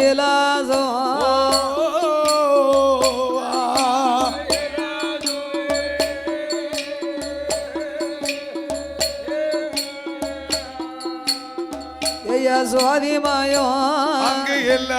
கைலாசம் ஐயா சுவாதிமாயம் அங்கு இல்ல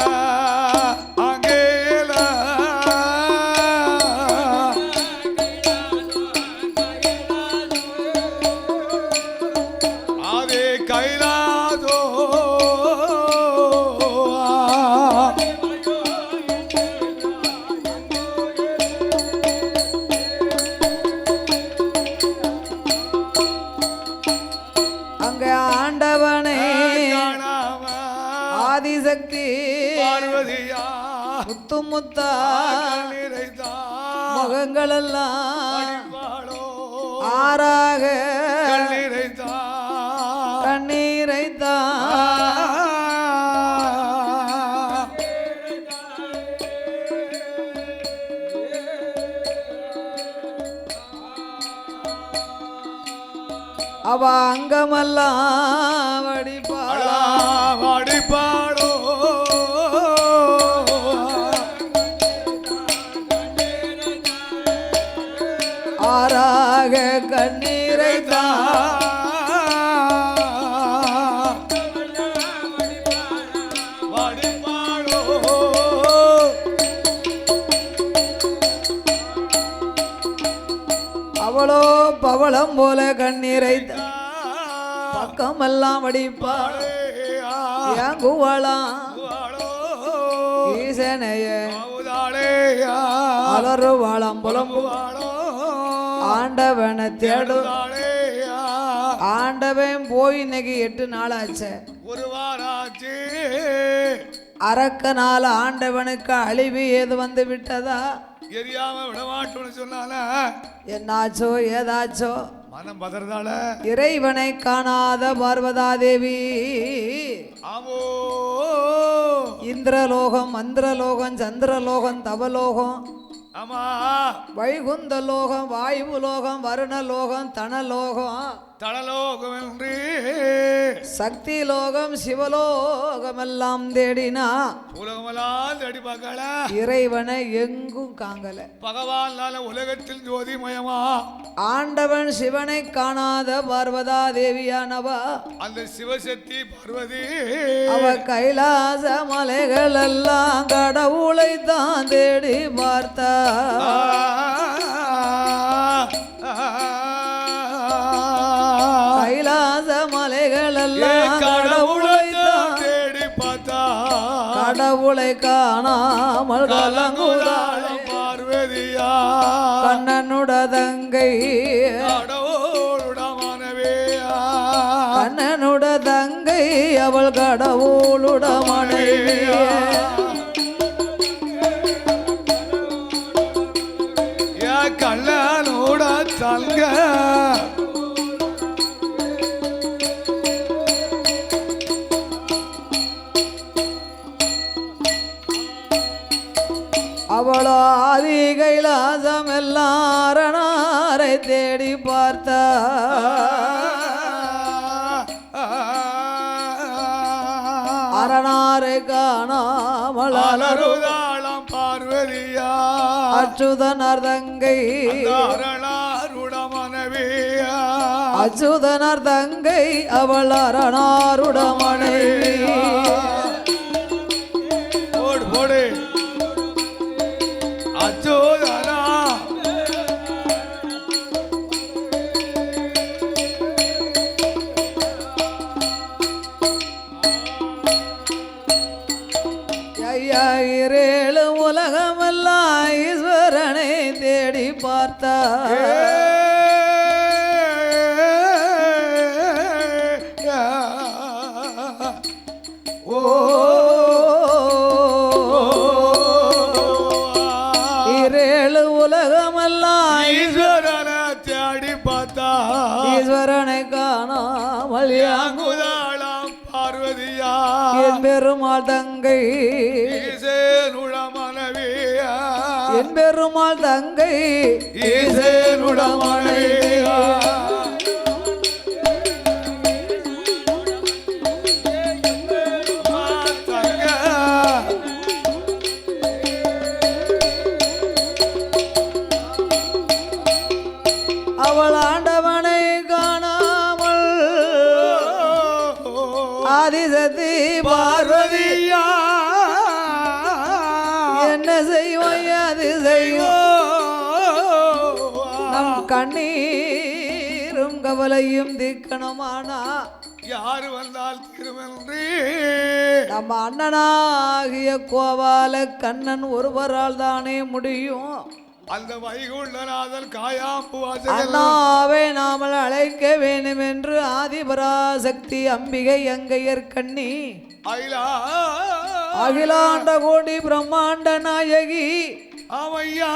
பார்வதியா முத்து முத்தா கண்ணீரைத்தான் முகங்களெல்லாம் ஆறாக கண்ணீரைத்தான் கண்ணீரை தான் அவ அங்கமெல்லாம் அவளோ பவளம் போல கண்ணீரை தான் பக்கமெல்லாம் வடிப்பாள். ஏங்குவலாம் ஈசனைய அலறுவாளாம் புலம்பு ஆண்டவனை தேடு ஆண்டவன் போய் இன்னைக்கு எட்டு நாள் ஆச்சு. ஒரு வாராச்சு. அரக்கனால ஆண்டவனுக்கு அழிவு ஏது வந்து விட்டதா? எரியாம விடமாட்டோம்னு சொன்னால. என்னாச்சோ ஏதாச்சோ? மனம் பதறதால. இறைவனை காணாத பார்வதா தேவி ஆமோ. இந்திரலோகம் மந்திரலோகம் சந்திரலோகம் தவலோகம். ஆமா. வைகுந்த லோகம் வாயு லோகம் வருண லோகம் தனலோகம். தடலோகம் என்று சக்தி லோகம் சிவலோகம் எல்லாம் தேடினா உலகமெல்லாம் தேடி பார்க்கல. இறைவனை எங்கும் காங்கல. பகவான் உலகத்தில் ஜோதிமயமா. ஆண்டவன் சிவனை காணாத பார்வதா தேவியானவா? அந்த சிவசக்தி பார்வதி. அவ கைலாச மலைகள் எல்லாம் கடவுளை தான் தேடி பார்த்தா கைலாச மலைகள் எல்லாம் கடவுளை தேடி பார்த்தா. கடவுளை காணாமல் கலங்குதா கலங்குதாளம் பார்வதியா. கண்ணனுட தங்கை. கடவுளுட மனைவியா கண்ணனுட தங்கை அவள் கடவுளுட மனைவி ஆதி கைலாசம் எல்லாரனாரை தேடி பார்த்தா. அரணாரை காணாமல் அலருதாளம் பார்வதியா. அச்சுதனர் தங்கை. மனைவியா அச்சுதனர் தங்கை அவள் அரணாருட மனைவி இரேழு உலகமெல்லாம் ஈஸ்வரனை தேடி பார்த்தா. ஈஸ்வரனை காணாமல் யாங்கு அங்குதாளம் பார்வதியா. என் பெருமாள் தங்கை என் பெருமாள் தங்கை ஈசேனுட கண்ணீரும் கவலையும் தீக்கணுமானா யாரு வந்தால் திருவன்றி நம்ம அண்ணனாகிய கோவால கண்ணன் ஒருவரால் தானே முடியும். அந்த வைகுண்டநாதன் காயாம்பு அண்ணாவை நாமல் அழைக்க வேண்டும் என்று ஆதிபராசக்தி அம்பிகை அங்கையர் கண்ணி. அகிலாண்ட கோடி பிரம்மாண்ட நாயகி. ஆமையா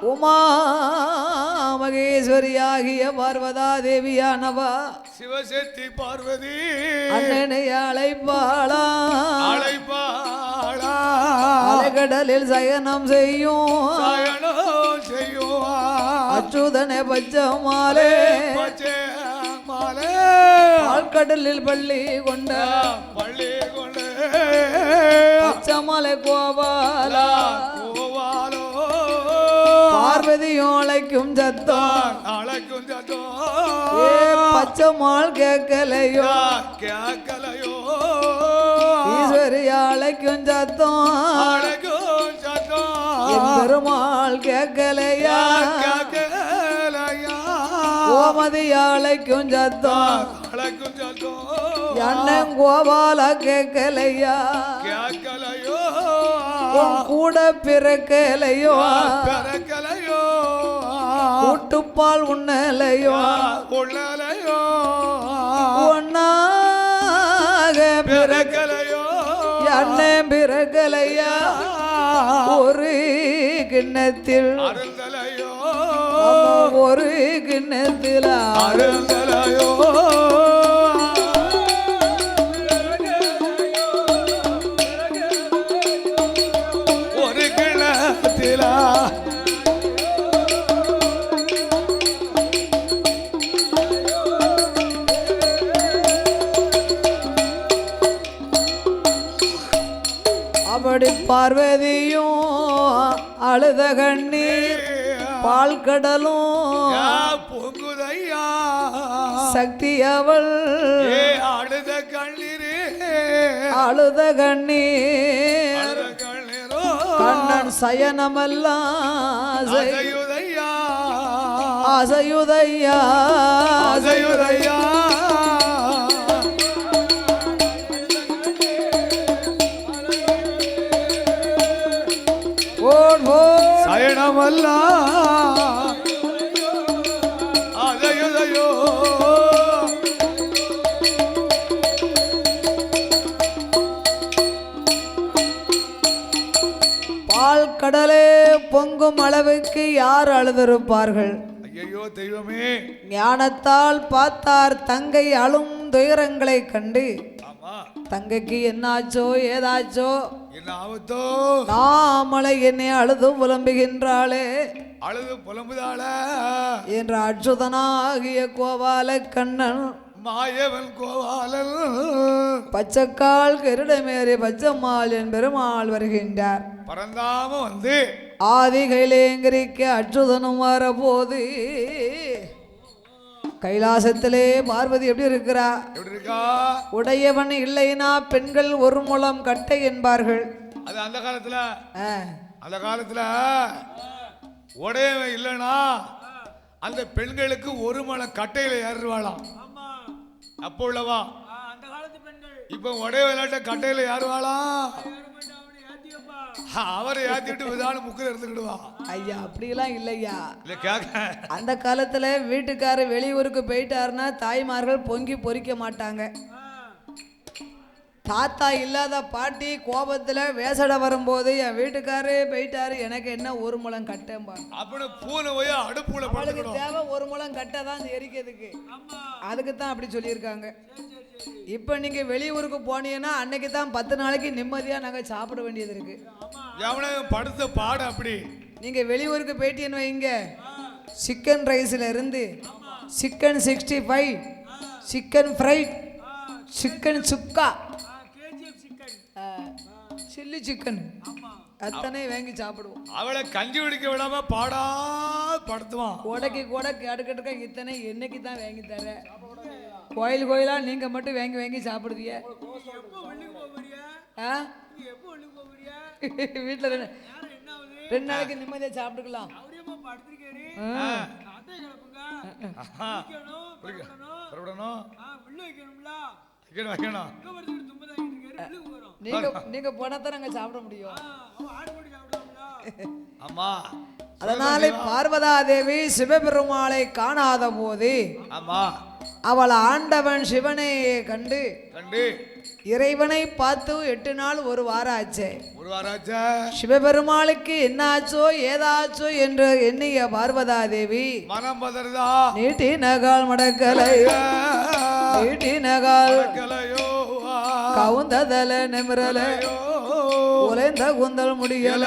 உமா மகேஸ்வரியாகிய பார்வதா தேவியானவா சிவசக்தி பார்வதி. அண்ணனை அழைப்பாளா. அழைப்பாளா. அலைகடலில் சயனம் செய்யும். செய்யுவா. அச்சுதனை பச்சமாலே. பச்சை மாலை ஆழ்கடலில் பள்ளி கொண்ட பள்ளி கொண்டு. பச்சமலை கோபாலா பார்வதியும் அழைக்கும் சத்தம். அழைக்கும் சத்தோ ஏ பச்சமாள் கேட்கலையோ? கேட்கலையோ? ஈஸ்வரி அழைக்கும் சத்தம். அழைக்கும் சத்தோ என் பெருமாள் கேட்கலையா? கேட்கலையா? கோமதி அழைக்கும் சத்தம். அழைக்கும் சத்தோ அண்ணன் கோபால கேட்கலையா? கேட்கலையோ? கூட பிறக்கலையோ? பிறக்கலையோ. கூட்டுப்பால் உண்ணலையோ உள்ளலையோ ஒன்னாக பிறக்கலையோ அண்ணன் பிறக்கலையா ஒரு கிண்ணத்தில். ஒரு கிண்ணத்தில். அருந்தலையோ? அப்படி பார்வதியும் அழுத கண்ணீர் பால் கடலும் பொங்குதையா. சக்தி அவள். அழுத கண்ணீரே. அழுத கண்ணீர். கண்ணன் சயனமெல்லாம் செய்- அசையுதையா. அசையுதையா. அசையுதையா. அதையுதையோ பால் கடலே பொங்கும் அளவுக்கு யார் அழுதிருப்பார்கள்? ஐயோ தெய்வமே. ஞானத்தால் பார்த்தார் தங்கை அழும் துயரங்களை கண்டு. தங்கைக்கு என்னாச்சோ ஏதாச்சோ? என்ன ஆபத்தோ நாமளை என்னை அழுது புலம்புகின்றாளே. அழுது புலம்புதாள? என்ற அச்சுதனாகிய கோபால கண்ணன் மாயவன் கோவாலல் பச்சைக்கால் கருடமேறி பச்சம்மாள் என் பெருமாள் வருகின்றார். பறந்தாம வந்து ஆதி கைலேங்கிரிக்க அச்சுதனும் வரபோது கைலாசத்திலே பார்வதி எப்படி இருக்கிறா? எப்படி இருக்கா? உடையவன் இல்லைனா பெண்கள் ஒரு முழம் கட்டை என்பார்கள். அது அந்த காலத்துல? ஆ, அந்த காலத்துல உடையவன் இல்லைனா அந்த பெண்களுக்கு ஒரு மலை கட்டையில ஏறுவாளாம். அப்போ உள்ளவா? இப்ப உடைய விளையாட்ட கட்டையில ஏறுவாளா அவரை ஏத்திட்டு விதான முக்கில் எடுத்துக்கிடுவா ஐயா அப்படிலாம் இல்லையா? இல்ல கேக்க. அந்த காலத்துல வீட்டுக்காரர் வெளியூருக்கு போயிட்டாருன்னா தாய்மார்கள் பொங்கி பொறிக்க மாட்டாங்க. தாத்தா இல்லாத பாட்டி கோபத்துல வேசட வரும்போது என் வீட்டுக்காரே போயிட்டாரு எனக்கு என்ன ஒரு போய் அடுப்புல அவளுக்கு தேவை ஒரு முழம் கட்டை தான் எரிக்கிறதுக்கு. அதுக்கு தான் அப்படி சொல்லியிருக்காங்க. இப்போ நீங்க வெளியூருக்கு போனீங்கன்னா அன்னைக்கு தான் பத்து நாளைக்கு நிம்மதியா நாங்க சாப்பிட வேண்டியது இருக்கு. எவனே படுத்த பாடு அப்படி? நீங்க வெளியூருக்கு போயிட்டீன்னு வைங்க. சிக்கன் ரைஸ்ல இருந்து chicken sixty five chicken fry chicken sukka chilli chicken அத்தனை வாங்கி சாப்பிடுவோம். அவளை கஞ்சி குடிக்க விடாம பாடா படுத்துவான். கோடைக்கு கூட கேட்டுக்கிட்டு இத்தனை என்னைக்கு தான் வாங்கி தர கோயில் கோயிலா நீங்க மட்டும் வாங்கி வாங்கி சாப்பிடுதிய ஆ? வீட்டில் ரெண்டு ரெண்டு நாளைக்கு நிம்மதியாக சாப்பிட்டுக்கலாம். நீங்க நீங்க போனா தான் நாங்க சாப்பிட முடியும். ஆமா. அதனாலே பார்வதா தேவி சிவபெருமாளை காணாத போது ஆமா. அவள் ஆண்டவன் சிவனை கண்டு கண்டு. இறைவனை பார்த்து எட்டு நாள் ஒரு வாரம் ஆச்சு ஒரு வாராச்சா? சிவபெருமாளுக்கு என்னாச்சோ ஏதாச்சோ என்று எண்ணிய பார்வதா தேவி மனம் பதறதா? நீட்டி நகால் மடக்கலை நீட்டி நகால் கவுந்ததல நிமிரல உலைந்த குந்தல் முடியல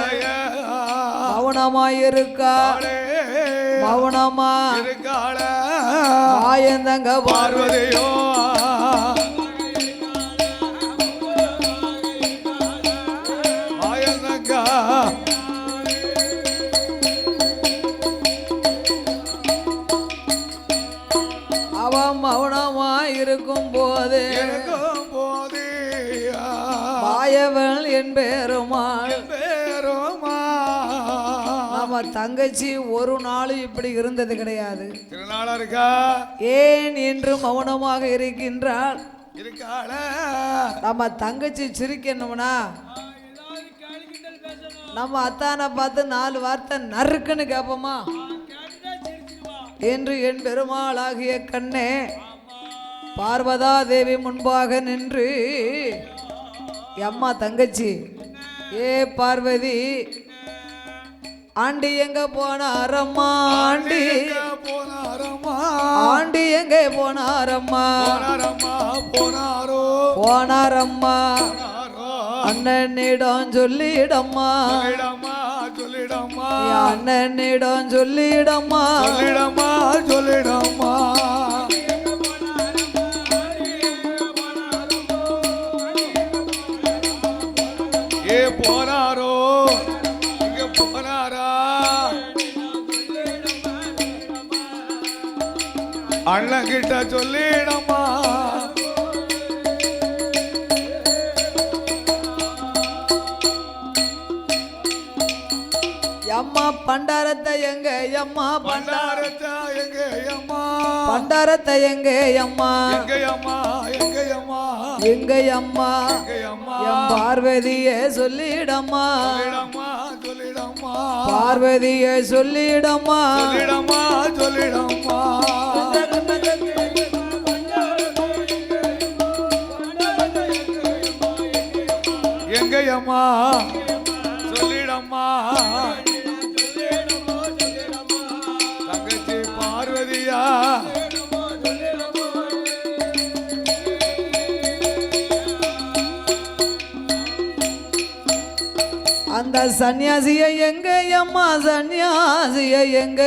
மௌனமாயிருக்கா மௌனமா இருக்காள. மாயந்தங்க பார்வதி. பார்வதியோ. இருக்கும் போது மாயவன் என் பெருமாள் தங்கச்சி ஒரு நாளும் இப்படி இருந்தது கிடையாது. திருநாளா இருக்கா ஏன் என்று மௌனமாக இருக்கின்றாள் இருக்காள. நம்ம தங்கச்சி சிரிக்கணும்னா நம்ம அத்தானை பார்த்து நாலு வார்த்தை நறுக்குன்னு கேட்போமா என்று என் பெருமாளாகிய கண்ணே பார்வதா தேவி முன்பாக நின்று அம்மா தங்கச்சி ஏ பார்வதி ஆண்டி எங்க போனாரம்மா? Aunty aunty. எங்க போனாரம்மா? போனாரோ? போனாரம்மா. போனாரோ? அண்ணனிடம் சொல்லிடம்மா. அண்ணனிடம் சொல்லிடம்மா. சொல்லிடம்மா சொல்லிடம்மா. அண்ணன் கிட்ட சொல்லிடம்மா. அம்மா பண்டாரத்தை எங்க? அம்மா பண்டார பண்டாரத்தா எங்க? அம்மா பண்டாரத்தை எங்க? அம்மா எங்க அம்மா எங்க அம்மா எங்க அம்மா என் பார்வதியே சொல்லிடம்மா. பார்வதியே சொல்லிடம்மா. சொல்லிடம்மா சொல்லிடம்மா. எங்க அம்மா சொல்லிடம்மா. தங்கச்சி பார்வதியா? அந்த சன்னியாசிய எங்க அம்மா சன்னியாசிய எங்க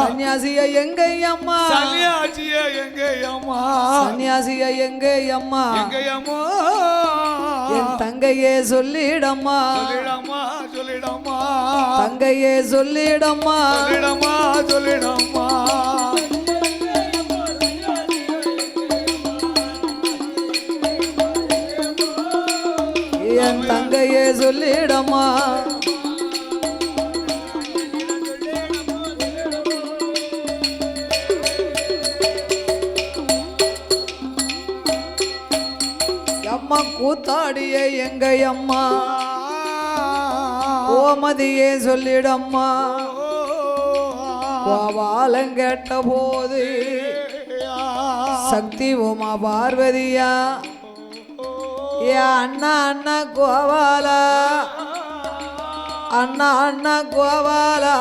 சன்னியாசிய எங்க அம்மா? சன்னியாசிய எங்க அம்மா? சன்னியாசிய எங்க அம்மா? எங்க அம்மா? என் தங்கையே சொல்லிடம்மா. சொல்லிடம்மா சொல்லிடம்மா. தங்கையே சொல்லிடம்மா. சொல்லிடம்மா சொல்லிடம்மா. என் தங்கையே சொல்லிடம்மா. கூத்தாடிய எங்க அம்மா கோமதியே சொல்லிடம்மா. கோபாலம் கேட்ட போது சக்தி உமா பார்வதியா? ஏ அண்ணா அண்ணா கோவாலா அண்ணா அண்ணா கோவாலா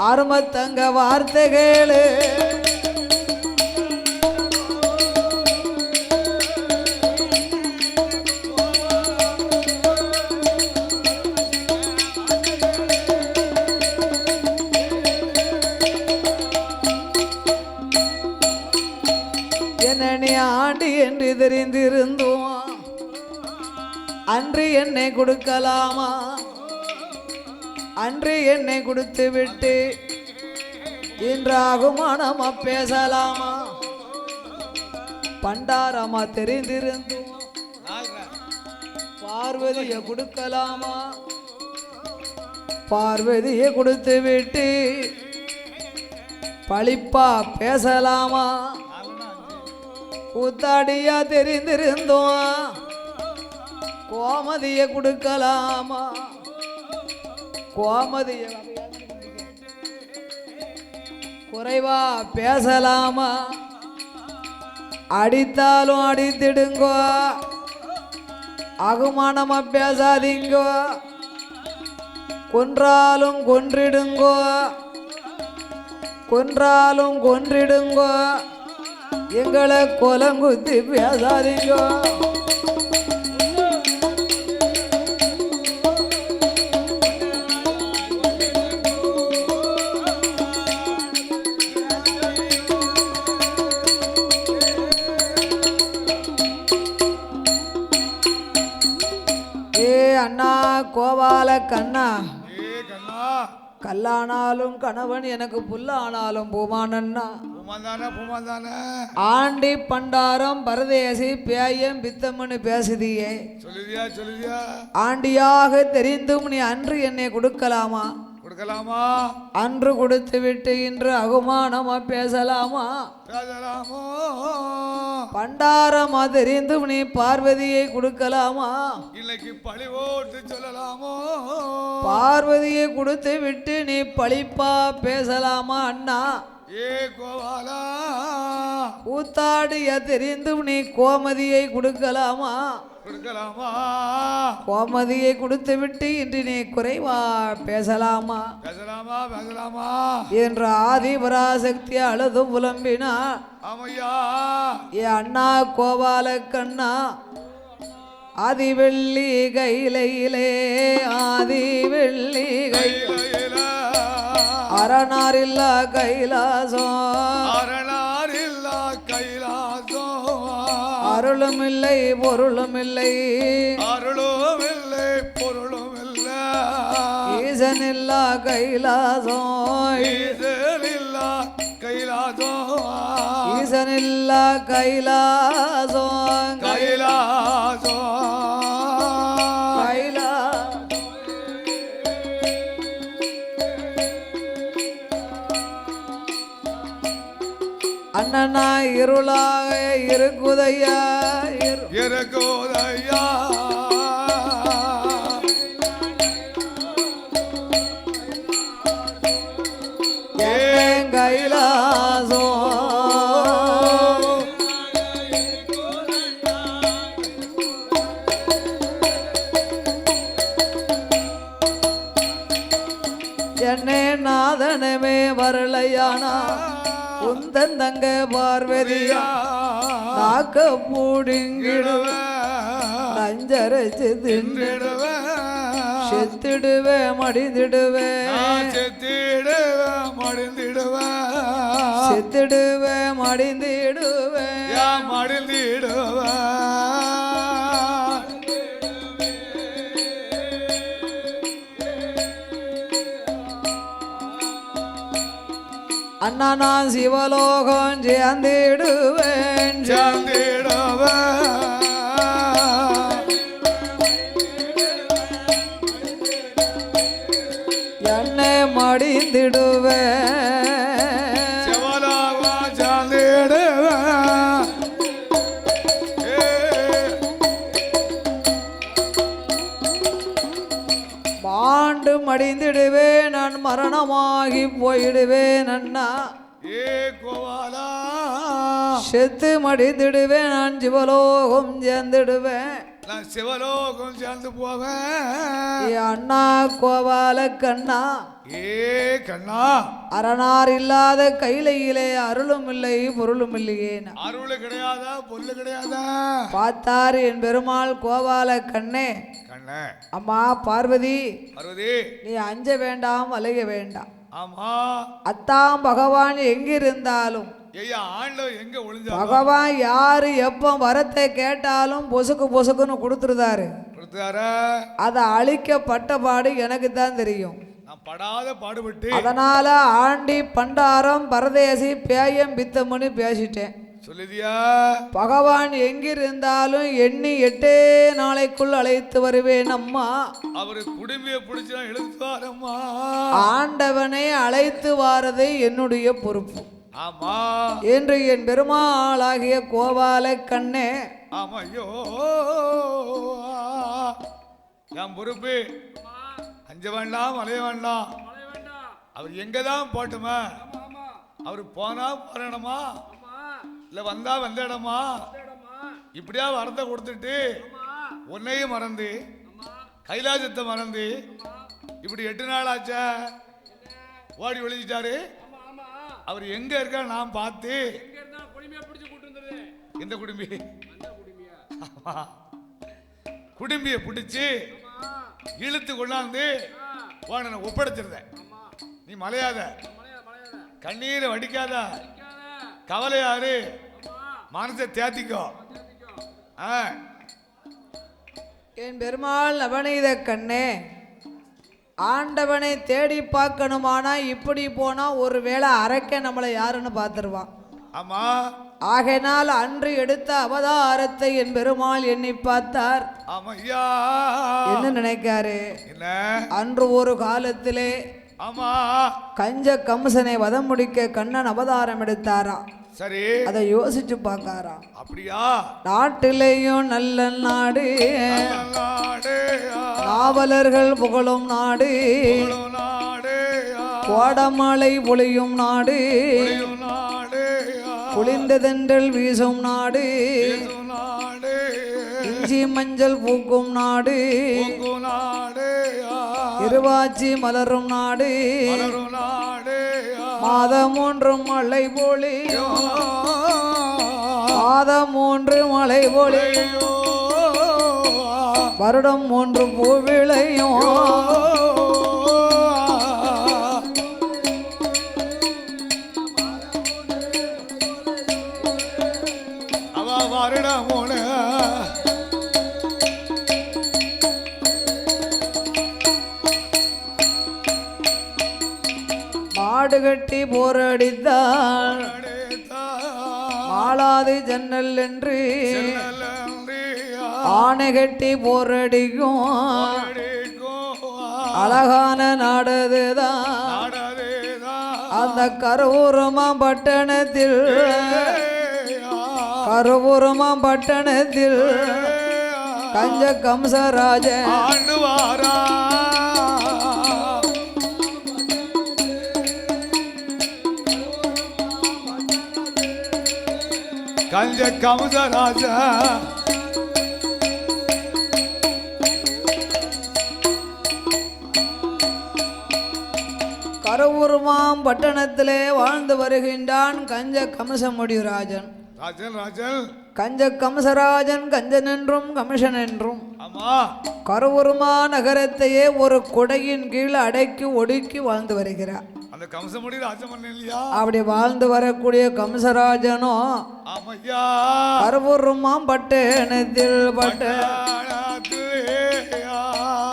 அருமத்தங்க வார்த்தை கேளு தெரிந்திருந்தோம் அன்று என்னை கொடுக்கலாமா? அன்று என்னை கொடுத்து விட்டு இன்றாகுமா நம்ம பேசலாமா பண்டாரமா தெரிந்திருந்தும் பார்வதியை கொடுக்கலாமா? பார்வதியை கொடுத்து விட்டு பழிப்பா பேசலாமா? கூத்தாடியா தெரிந்திருந்தோம். கோமதியை கொடுக்கலாமா? கோமதிய குறைவா பேசலாமா? அடித்தாலும் அடித்திடுங்கோ. அகுமானமா பேசாதீங்கோ. கொன்றாலும் கொன்றிடுங்கோ. கொன்றாலும் கொன்றிடுங்கோ. எங்களை கொலங்குத்தி பேசாதீங்கோ. ஏ அண்ணா கோபால கண்ணா கல்லானாலும் கணவன் எனக்கு புல்லானாலும் பூமாந்தானே ஆண்டி பண்டாரம் பரதேசி பேயம் பித்தம்னு பேசுதியே. சொல்லுதியா சொல்லுதியா. ஆண்டியாக தெரிந்தும் நீ அன்று என்னை கொடுக்கலாமா? கொடுக்கலாமா? அன்று கொடுத்து விட்டு இன்று அகுமானமா பேசலாமா? பேசலாமோ? பண்டாரமா தெரிந்தும் நீ பார்வதியை கொடுக்கலாமா? இன்னைக்கு பழி ஓட்டு சொல்லலாமோ? பார்வதியை கொடுத்து விட்டு நீ பழிப்பா பேசலாமா அண்ணா? ஏ கோவாலா? கூத்தாடிய தெரிந்தும் நீ கோமதியை கொடுக்கலாமா? கொடுக்கலாமா? கோமதியை கொடுத்து விட்டு இன்று நீ குறைவா பேசலாமா? பேசலாமா பேசலாமா? என்று ஆதிபராசக்தி அழுது புலம்பினா ஆமையா? ஏ அண்ணா கோபால கண்ணா ஆதிவெள்ளி கையிலே ஆதிவெள்ளி கை கையில அரணாரில்லா கைலாசம். அரணாரில்லா அருளும் இல்லை பொருளும் இல்லை அருளும் இல்லை பொருளும் இல்லை ஈசனில்லா கைலாசம் ஈசனில்லா கைலாசம் ஈசனில்லா கைலாசம் கைலாசம் அண்ணனா இருளாக இருக்குதையா? இரு- இறக்குதையா என் கைலாசம். என்னே நாதனமே வரலையானா உந்தன் தங்க பார்வதியா நாக்க பூடிங்கிடுவே நஞ்சரைச்சு தின்று செத்திடுவே மடிந்திடுவே. செத்திடுவேன் மடிந்திடுவேன் செத்திடுவே மடிந்திடுவே. மடிந்திடுவேன் அண்ணா நான் சிவலோகம் சேர்ந்திடுவேன் சேர்ந்திடுவேன். என்னை மடிந்திடுவேன். மாண்டு மடிந்திடுவே நான் மரணமாகி போயிடுவேன் அண்ணா. ஏ கோவாலா. செத்து மடிந்திடுவே நான் சிவலோகம் சேர்ந்திடுவேன். நான் சிவலோகம் சேர்ந்து போவேன். ஏ அண்ணா கோபால கண்ணா. ஏ கண்ணா. அரணார் இல்லாத கைலையிலே அருளும் இல்லை பொருளும் இல்லையே. அருள் கிடையாதா பொல்லு கிடையாதா? பார்த்தார் என் பெருமாள் கோபால கண்ணே. கண்ணே. அம்மா பார்வதி பார்வதி. நீ அஞ்ச வேண்டாம் அலைய வேண்டாம். ஆமா. அத்தாம் பகவான் எங்கிருந்தாலும் பகவான் யாரு எப்போ வரத்தை கேட்டாலும் பொசுக்கு பொசுக்குன்னு கொடுத்துருதாரு. கொடுத்தாரா அதை அழிக்கப்பட்ட பாடு எனக்கு தான் தெரியும். நான் படாத பாடுபட்டு அதனால ஆண்டி பண்டாரம் பரதேசி பேயம் பித்தம்னு பேசிட்டேன். சொல்லுதியா? பகவான் எங்கிருந்தாலும் எண்ணி எட்டே நாளைக்குள் அழைத்து வருவேன் அம்மா. அவரு குடும்பிய பிடிச்சா இழுத்துவாரம்மா. ஆண்டவனை அழைத்து வாரது என்னுடைய பொறுப்பு. ஆமா. என்று என் பெருமாளாகிய கோபால கண்ணே. ஆமா ஐயோ. என் பொறுப்பு. அஞ்ச வேண்டாம் அலைய வேண்டாம் அவர் எங்க தான் போட்டுமா அவர் போனா போறடமா இல்ல வந்தா வந்த இடமா? இப்படியா வரத்தை கொடுத்துட்டு உன்னையும் மறந்து கைலாசத்தை மறந்து இப்படி எட்டு நாள் ஆச்சா ஓடி ஒளிஞ்சிட்டாரு. அவர் எங்க இருக்கா நான் பார்த்து எந்த குடும்பி. குடும்பிய பிடிச்சு இழுத்து கொண்டாந்து ஒப்படைச்சிருந்தேன் நீ மலையாத. கண்ணீரை வடிக்காத. கவலையாரு. மனசை தேத்திக்கோ. ஆ. என் பெருமாள் நவநீத கண்ணே ஆண்டவனை தேடி பார்க்கணுமானா இப்படி போனா ஒருவேளை அரைக்க நம்மளை யாருன்னு பார்த்துருவான். ஆமா. ஆகையினால் அன்று எடுத்த அவதாரத்தை என் பெருமாள் எண்ணி பார்த்தார். என்ன நினைக்காரு? அன்று ஒரு காலத்திலே ஆமா. கஞ்ச கம்சனை வதம் முடிக்க கண்ணன் அவதாரம் எடுத்தாரா? சரி. அதை யோசிச்சு பார்க்காரா? அப்படியா? நாட்டிலேயும் நல்ல நாடு. நாவலர்கள் புகழும் நாடு. கோடமலை பொழியும் நாடு. குளிர்ந்ததென்றல் வீசும் நாடே. இஞ்சி மஞ்சள் பூக்கும் நாடு. இருவாச்சி மலரும் நாடு. நாடே மாதம் மூன்று மழை பொழி. மாதம் மூன்று மழை பொழி. வருடம் மூன்று பூவிளையும் கட்டி போரடித்தாள். மாளாது ஜன்னல் என்று ஆணை கட்டி போரடிக்கும். அழகான நாடதுதான். அந்த கருவூரமாம் பட்டணத்தில் கருவூரமாம் பட்டணத்தில் கஞ்ச கம்சராஜன் கஞ்ச கமுதராஜா. கருவூர்மாம் பட்டணத்திலே வாழ்ந்து வருகின்றான் கஞ்ச கம்சமுடிராஜன். ராஜன் ராஜன். கஞ்ச கம்சராஜன் கஞ்சன் என்றும் கமிஷன் என்றும் கருவூர்மா நகரத்தையே ஒரு குடையின் கீழ் அடக்கி ஒடுக்கி வாழ்ந்து வருகிறார். அந்த கம்சமுடி ராஜமன் இல்லையா? அப்படி வாழ்ந்து வரக்கூடிய கம்சராஜனும் ஆமையா. கருவூர்மாம் பட்டணத்தில் பட்ட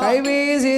கைவீசி